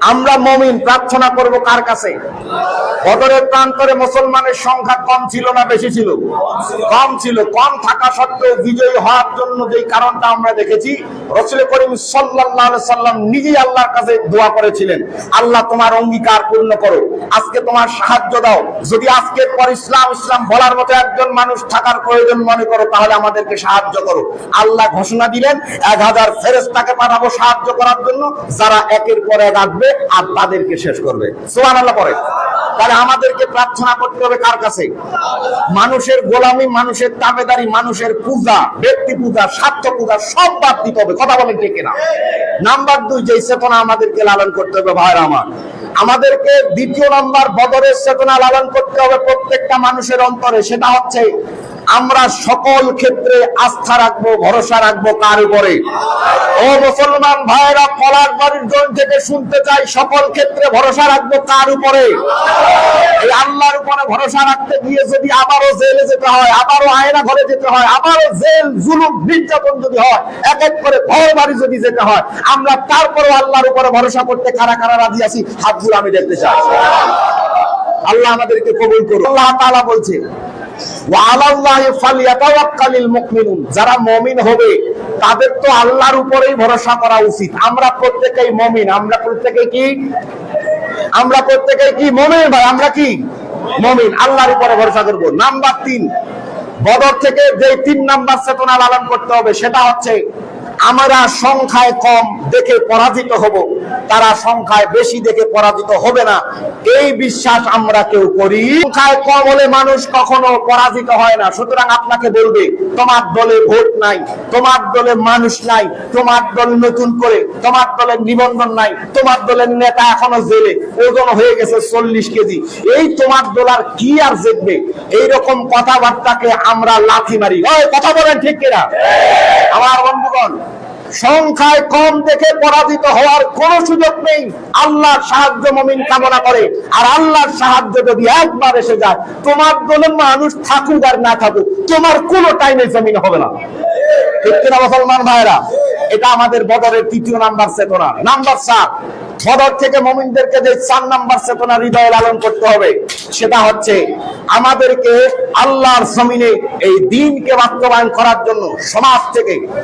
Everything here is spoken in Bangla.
আমরা মমিন প্রার্থনা করব কার কাছে? বদরের প্রান্তরে মুসলমানের সংখ্যা কম ছিল না বেশি ছিল? কম ছিল। কম থাকা সত্ত্বেও বিজয়ী হওয়ার জন্য যেই কারণটা আমরা দেখেছি রসুল করিম সাল্লাল্লাহু সাল্লাম নিজেই আল্লাহর কাছে দোয়া করেছিলেন, আল্লাহ তোমার অঙ্গীকার পূর্ণ করো। আজকে তোমার সাহায্য দাও। যদি আজকের পর ইসলাম ইসলাম বলার মতো একজন মানুষ থাকার প্রয়োজন মনে করো, তাহলে আমাদেরকে সাহায্য করো। আল্লাহ ঘোষণা দিলেন, এক হাজার ফেরেস্তাকে পাঠাবো সাহায্য করার জন্য। যারা একের পর এক আসবে আর তাদেরকে শেষ করবে। সোহান আল্লাহ পরে তাহলে আমাদেরকে প্রার্থনা করতে হবে কার কাছে? মানুষের গোলামি, মানুষের তাবেদারি, মানুষের পূজা, ব্যক্তি পূজা, স্বার্থ পূজা, সব বাদ দিতে হবে। কথা বলেন ঠিক না নাম্বার দুই যে চেতনা আমাদেরকে লালন করতে হবে ভাইয়ের আমার। আমাদেরকে দ্বিতীয় নাম্বার বদরের চেতনা লালন করতে হবে প্রত্যেকটা মানুষের অন্তরে। সেটা হচ্ছে আমরা সকল ক্ষেত্রে আস্থা রাখব, ভরসা রাখব কার উপরে? ও মুসলমান ভাইরা পলাশ বাড়ির জন থেকে শুনতে চাই, সকল ক্ষেত্রে ভরসা রাখব কার উপরে? এই আল্লাহর উপরে ভরসা রাখতে গিয়ে যদি আবারও জেলে যেতে হয়, আবারও আয়না ঘরে যেতে হয়, আবারও জেল, জুলুম, নির্যাতন যদি হয়, এক এক করে ঘর বাড়ি যদি যেতে হয়, আমরা তারপরেও আল্লাহর উপরে ভরসা করতে কারা কারা রাজি আছি? হাতগুলো আমি দেখতে চাই। আল্লাহ আমাদেরকে কবুল করুন আল্লাহ তাআলা বলছে যারা মমিন হবে, তাদের তো আল্লাহর উপরেই ভরসা করা উচিত। আমরা প্রত্যেকেই মমিন। আমরা প্রত্যেকে কি? আমরা প্রত্যেকে কি মমিন ভাই? আমরা কি? মমিন। আল্লাহর উপরে ভরসা করব। নাম্বার তিন, বদর থেকে যে তিন নাম্বার চেতনা লালন করতে হবে, সেটা হচ্ছে আমরা সংখ্যায় কম দেখে পরাজিত হব, তারা সংখ্যায় বেশি দেখে পরাজিত হবে না। এই বিশ্বাস আমরা কেউ করি। সংখ্যায় কম হলে মানুষ কখনো পরাজিত হয় না। সুতরাং আপনাকে বলবে, তোমার দলে ভোট নাই, তোমার দলে মানুষ নাই, তোমার দল নতুন করে, তোমার দলের নিবন্ধন নাই, তোমার দলের নেতা এখনও জেলে, ওজন হয়ে গেছে চল্লিশ কেজি। এই তোমার দল আর কি আর জিতবে? এইরকম কথাবার্তাকে আমরা লাথি মারি। কথা বলেন ঠিক কিনা? আমার সংখ্যায় কম দেখে পরাজিত হওয়ার কোন সুযোগ নেই। আল্লাহর সাহায্য মমিন কামনা করে। আর আল্লাহর সাহায্য যদি একবার এসে যায়, তোমার দলের মানুষ থাকুক আর না থাকুক, তোমার কোনো টাইমে জমিন হবে না। মুসলমান ভাইরা এটা আমাদের বদরের তৃতীয় নাম্বার চেতনা। নাম্বার সাত বদর থেকে মমিনদেরকে যে চার নাম্বার চেতনা হৃদয়ে লালন করতে হবে, সেটা হচ্ছে আমাদেরকে আল্লাহর জমিনে এই দিনকে বাস্তবায়ন করার জন্য সমাজ থেকে